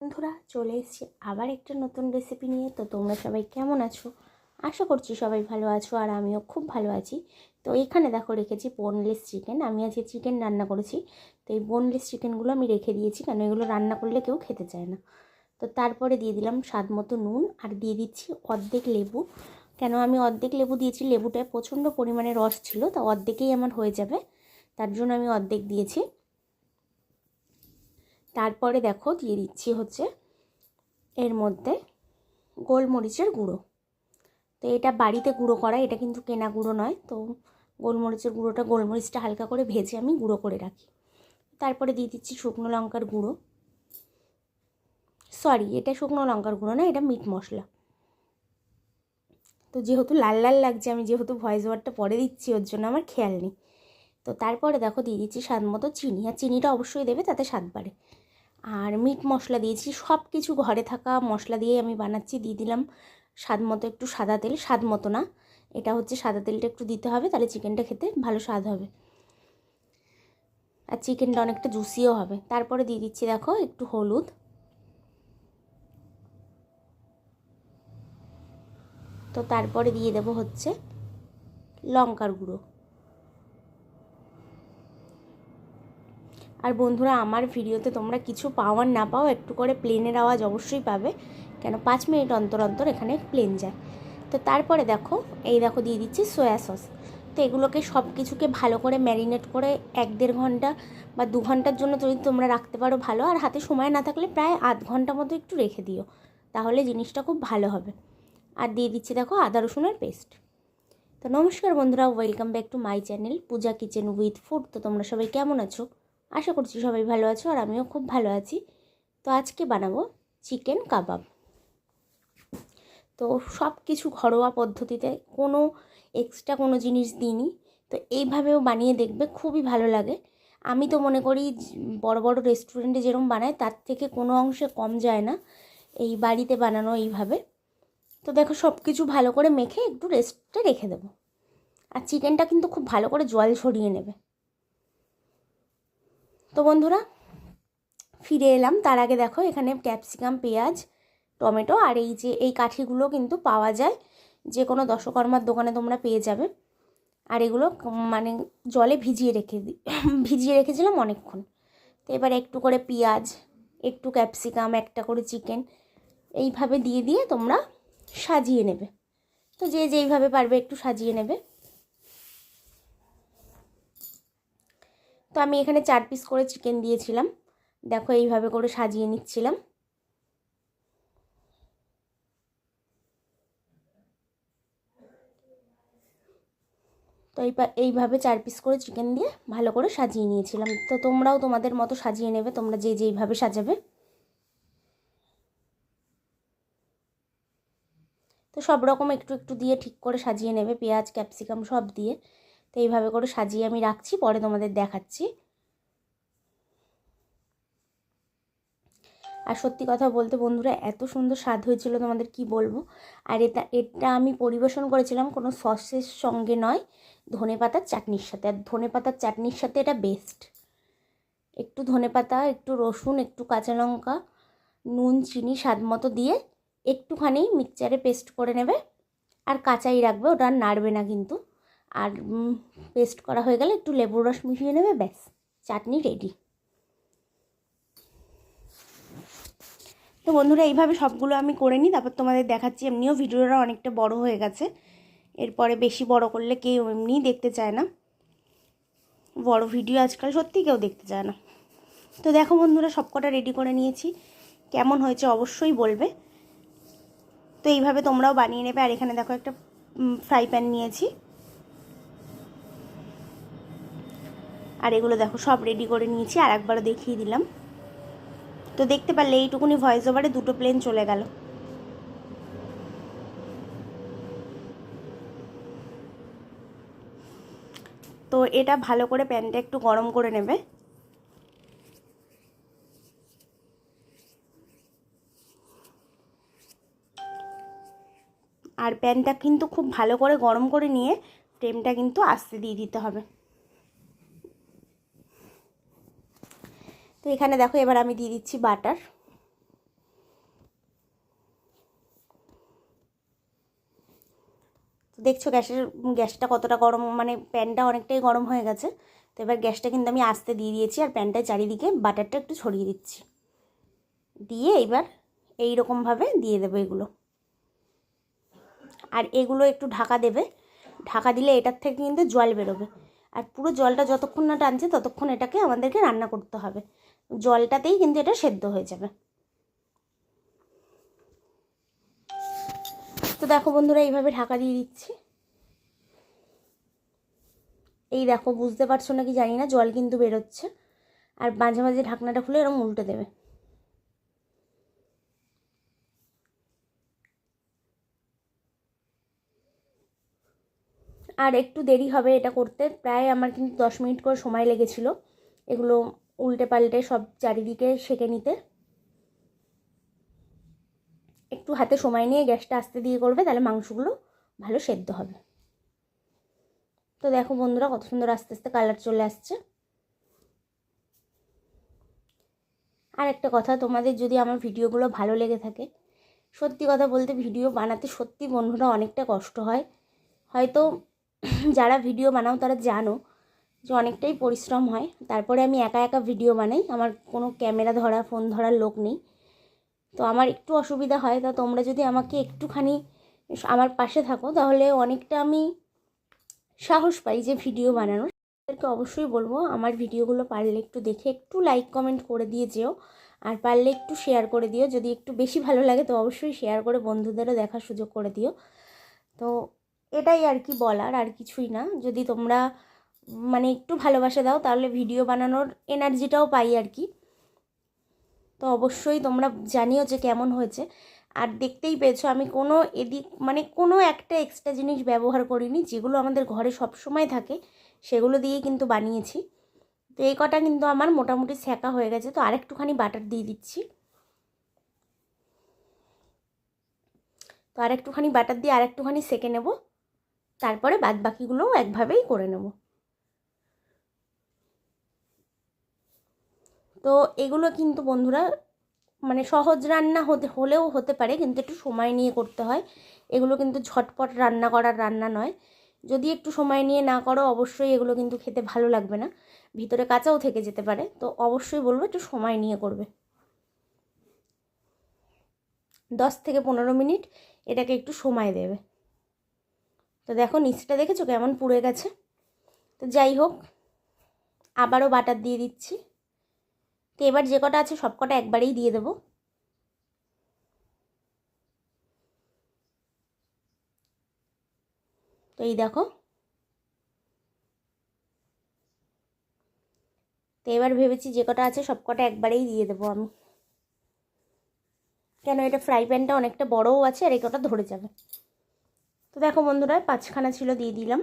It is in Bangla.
বন্ধুরা, চলে এসেছি আবার একটা নতুন রেসিপি নিয়ে। তো তোমরা সবাই কেমন আছো? আশা করছি সবাই ভালো আছো আর আমিও খুব ভালো আছি। তো এখানে দেখো, রেখেছি বোনলেস চিকেন আমি আজকে চিকেন রান্না করেছি। তো এই বোনলেস চিকেনগুলো আমি রেখে দিয়েছি, কেন এগুলো রান্না করলে কেউ খেতে চায় না। তো তারপরে দিয়ে দিলাম স্বাদ মতো নুন আর দিয়ে দিচ্ছি অর্ধেক লেবু। কেন আমি অর্ধেক লেবু দিয়েছি, লেবুটায় প্রচণ্ড পরিমাণে রস ছিল, তা অর্ধেকেই আমার হয়ে যাবে। তার জন্য আমি অর্ধেক দিয়েছি। তারপরে দেখো দিয়ে দিচ্ছি হচ্ছে এর মধ্যে গোলমরিচের গুঁড়ো। তো এটা বাড়িতে গুঁড়ো করা, এটা কিন্তু কেনা গুঁড়ো নয়। তো গোলমরিচের গুঁড়োটা গোলমরিচটা হালকা করে ভেজে আমি গুঁড়ো করে রাখি। তারপরে দিয়ে দিচ্ছি শুকনো লঙ্কার গুঁড়ো। সরি, এটা শুকনো লঙ্কার গুঁড়ো না, এটা মিট মশলা। তো যেহেতু লাল লাল লাগছে, আমি যেহেতু ভয়েস ওভারটা পরে দিচ্ছি, ওর জন্য আমার খেয়াল নেই। তো তারপরে দেখো দিয়ে দিচ্ছি স্বাদ মতো চিনি, আর চিনিটা অবশ্যই দেবে, তাতে স্বাদ বাড়ে। আর মিট মশলা দিয়েছি। সব কিছু ঘরে থাকা মশলা দিয়ে আমি বানাচ্ছি। দিয়ে দিলাম স্বাদ মতো একটু সাদা তেল, স্বাদ মতো না। এটা হচ্ছে সাদা তেলটা একটু দিতে হবে, তাহলে চিকেনটা খেতে ভালো স্বাদ হবে। আর চিকেনটা অনেকটা জুসিও হবে। তারপরে দিয়ে দিচ্ছি দেখো একটু হলুদ। তো তারপরে দিয়ে দেবো হচ্ছে লঙ্কার গুঁড়ো। আর বন্ধুরা, আমার ভিডিওতে তোমরা কিছু পাওয়ার না পাও, একটু করে প্লেনের আওয়াজ অবশ্যই পাবে। কেন, পাঁচ মিনিট অন্তর অন্তর এখানে প্লেন যায়। তো তারপরে দেখো, এই দেখো দিয়ে দিচ্ছি সয়া সস তো এগুলোকে সব কিছুকে ভালো করে ম্যারিনেট করে এক দেড় ঘণ্টা বা দু ঘণ্টার জন্য যদি তোমরা রাখতে পারো ভালো, আর হাতে সময় না থাকলে প্রায় আধ ঘণ্টা মতো একটু রেখে দিও। তাহলে জিনিসটা খুব ভালো হবে। আর দিয়ে দিচ্ছি দেখো আদা রসুনের পেস্ট তো নমস্কার বন্ধুরা welcome back to my channel Pooja kitchen with food তো তোমরা সবাই কেমন আছো? আশা করছি সবাই ভালো আছো আর আমিও খুব ভালো আছি। তো আজকে বানাবো চিকেন কাবাব। তো সব কিছু ঘরোয়া পদ্ধতিতে কোনো এক্সট্রা কোনো জিনিস দিইনি। তো এইভাবেও বানিয়ে দেখবে খুবই ভালো লাগে। আমি তো মনে করি বড় বড় রেস্টুরেন্টে যেরকম বানায়, তার থেকে কোনো অংশে কম যায় না। এই বাড়িতে বানানো এইভাবে। তো দেখো সব কিছু ভালো করে মেখে একটু রেস্টে রেখে দেবো। আর চিকেনটা কিন্তু খুব ভালো করে জল ছড়িয়ে নেবে। তো বন্ধুরা, ফিরে এলাম। তার আগে দেখো, এখানে ক্যাপসিকাম, পেঁয়াজ, টমেটো আর এই যে, এই কাঠিগুলো কিন্তু পাওয়া যায়। যে কোনো দশকর্মার দোকানে তোমরা পেয়ে যাবে। আর এগুলো মানে জলে ভিজিয়ে রেখে ভিজিয়ে রেখেছিলাম অনেকক্ষণ। তো এবার একটু করে পেঁয়াজ, একটু ক্যাপসিকাম, একটা করে চিকেন, এইভাবে দিয়ে দিয়ে তোমরা সাজিয়ে নেবে। তো যে যেইভাবে পারবে একটু সাজিয়ে নেবে। তো আমি এখানে চার পিস করে চিকেন দিয়েছিলাম। দেখো এইভাবে করে সাজিয়ে নিচ্ছিলাম। তো এই এইভাবে চার পিস করে চিকেন দিয়ে ভালো করে সাজিয়ে নিয়েছিলাম। তো তোমরাও তোমাদের মতো সাজিয়ে নেবে, তোমরা যে যেইভাবে সাজাবে। তো সব রকম একটু একটু দিয়ে ঠিক করে সাজিয়ে নেবে, পেঁয়াজ, ক্যাপসিকাম সব দিয়ে। তো এইভাবে করে সাজিয়ে আমি রাখছি, পরে তোমাদের দেখাচ্ছি। আর সত্যি কথা বলতে বন্ধুরা, এত সুন্দর স্বাদ হয়েছিল তোমাদের কি বলব? আর এটা এটা আমি পরিবেশন করেছিলাম কোনো সসের সঙ্গে নয়, ধনে পাতার চাটনির সাথে। আর ধনে পাতার চাটনির সাথে এটা বেস্ট একটু ধনে পাতা, একটু রসুন, একটু কাঁচা লঙ্কা, নুন, চিনি, স্বাদ মতো দিয়ে একটুখানি মিক্সচারে পেস্ট করে নেবে। আর কাঁচাই রাখবে, ওটা আর নাড়বে না কিন্তু। আর পেস্ট করা হয়ে গেলে একটু লেবুর রস মিশিয়ে নেবে, ব্যাস, চাটনি রেডি তো বন্ধুরা, এইভাবে সবগুলো আমি করে নিই, তারপর তোমাদের দেখাচ্ছি, এমনিও ভিডিওটা অনেকটা বড় হয়ে গেছে। এরপরে বেশি বড় করলে কেউ এমনিই দেখতে চায় না। বড় ভিডিও আজকাল সত্যি কেউ দেখতে চায় না। তো দেখো বন্ধুরা, সবকটা রেডি করে নিয়েছি। কেমন হয়েছে অবশ্যই বলবে। তো এইভাবে তোমরাও বানিয়ে নেবে। আর এখানে দেখো একটা ফ্রাই প্যান নিয়েছি। আর এগুলো দেখো, সব রেডি করে নিয়েছি, আর একবার দেখিয়ে দিলাম। তো দেখতে পারলে এইটুকুনি ভয়েস ওভারে দুটো প্লেন চলে গেল। তো এটা ভালো করে প্যানটা একটু গরম করে নেবে। আর প্যানটা কিন্তু খুব ভালো করে গরম করে নিয়ে ফ্লেমটা কিন্তু আস্তে দিয়ে দিতে হবে। তো এখানে দেখো, এবার আমি দিয়ে দিচ্ছি বাটার। তো দেখছ গ্যাসের, গ্যাসটা কতটা গরম মানে প্যানটা অনেকটাই গরম হয়ে গেছে। তো এবার গ্যাসটা কিন্তু আমি আস্তে দিয়ে দিয়েছি, আর প্যানটা চারিদিকে বাটারটা একটু ছড়িয়ে দিচ্ছি। দিয়ে এবার এই রকমভাবে দিয়ে দেবো এগুলো। আর এগুলো একটু ঢাকা দেবে। ঢাকা দিলে এটার থেকে কিন্তু জল বেরোবে। আর পুরো জলটা যতক্ষণ না টানছে, ততক্ষণ এটাকে আমাদেরকে রান্না করতে হবে। জলটাতেই কিন্তু এটা সেদ্ধ হয়ে যাবে। তো দেখো বন্ধুরা, এইভাবে ঢাকা দিয়ে দিচ্ছি। এই দেখো, বুঝতে পারছ নাকি জানি না, জল কিন্তু বেরোচ্ছে। আর মাঝে মাঝে ঢাকনাটা খুলে এরকম উল্টে দেবে। আর একটু দেরি হবে এটা করতে, প্রায় আমার কিন্তু দশ মিনিট করে সময় লেগেছিল। এগুলো উল্টে পাল্টে সব চারিদিকে সেঁকে নিতে। একটু হাতে সময় নিয়ে গ্যাসটা আস্তে দিয়ে করবে, তাহলে মাংসগুলো ভালো সেদ্ধ হবে। তো দেখো বন্ধুরা, কত সুন্দর আস্তে আস্তে কালার চলে আসছে। আর একটা কথা, তোমাদের যদি আমার ভিডিওগুলো ভালো লেগে থাকে, সত্যি কথা বলতে ভিডিও বানাতে সত্যি বন্ধুরা অনেকটা কষ্ট হয়। হয়তো যারা ভিডিও বানাও তারা জানো যে অনেকটাই পরিশ্রম হয়। তারপরে আমি একা একা ভিডিও বানাই। আমার কোনো ক্যামেরা ধরা ফোন ধরার লোক নেই। তো আমার একটু অসুবিধা হয়। তা তোমরা যদি আমাকে একটুখানি আমার পাশে থাকো, তাহলে অনেকটা আমি সাহস পাই যে ভিডিও বানানোর। তাদেরকে অবশ্যই বলব, আমার ভিডিওগুলো পারলে একটু দেখে, একটু লাইক কমেন্ট করে দিয়ে যেও। আর পারলে একটু শেয়ার করে দিও। যদি একটু বেশি ভালো লাগে, তো অবশ্যই শেয়ার করে বন্ধুদেরও দেখার সুযোগ করে দিও। তো এটাই আর কি বলার, আর কিছুই না। যদি তোমরা মানে একটু ভালোবাসা দাও, তাহলে ভিডিও বানানোর এনার্জিটাও পাই আর কি। তো অবশ্যই তোমরা জানিও যে কেমন হয়েছে। আর দেখতেই পেয়েছ, আমি কোনো এদিক মানে কোনো একটা এক্সট্রা জিনিস ব্যবহার করিনি, যেগুলো আমাদের ঘরে সব সময় থাকে, সেগুলো দিয়েই কিন্তু বানিয়েছি। তো এই কটা কিন্তু আমার মোটামুটি ছ্যাঁকা হয়ে গেছে, তো আরেকটুখানি বাটার দিয়ে দিচ্ছি। তো আরেকটুখানি বাটার দিয়ে আরেকটুখানি সেঁকে নেব, তারপরে বাদ বাকিগুলোও একভাবেই করে নেব। তো এগুলো কিন্তু বন্ধুরা মানে সহজ রান্না হতে, হলেও হতে পারে, কিন্তু একটু সময় নিয়ে করতে হয়। এগুলো কিন্তু ঝটপট রান্না করার রান্না নয়। যদি একটু সময় নিয়ে না করো, অবশ্যই এগুলো কিন্তু খেতে ভালো লাগবে না। ভিতরে কাঁচাও থেকে যেতে পারে, তো অবশ্যই বলব একটু সময় নিয়ে করবে। দশ থেকে পনেরো মিনিট এটাকে একটু সময় দেবে। তো দেখো নিচটা দেখেছ কেমন পুড়ে গেছে? তো যাই হোক, আবারও বাটার দিয়ে দিচ্ছি। তো এবার যে কটা আছে সব কটা একবারেই দিয়ে দেবো। তো এই দেখো। তো এবার ভেবেছি যে কটা আছে সব কটা একবারেই দিয়ে দেবো আমি। কেন এটা ফ্রাই প্যানটা অনেকটা বড়ও আছে আর এই কটা ধরে যাবে। তো দেখো বন্ধুরা, পাঁচখানা ছিল দিয়ে দিলাম।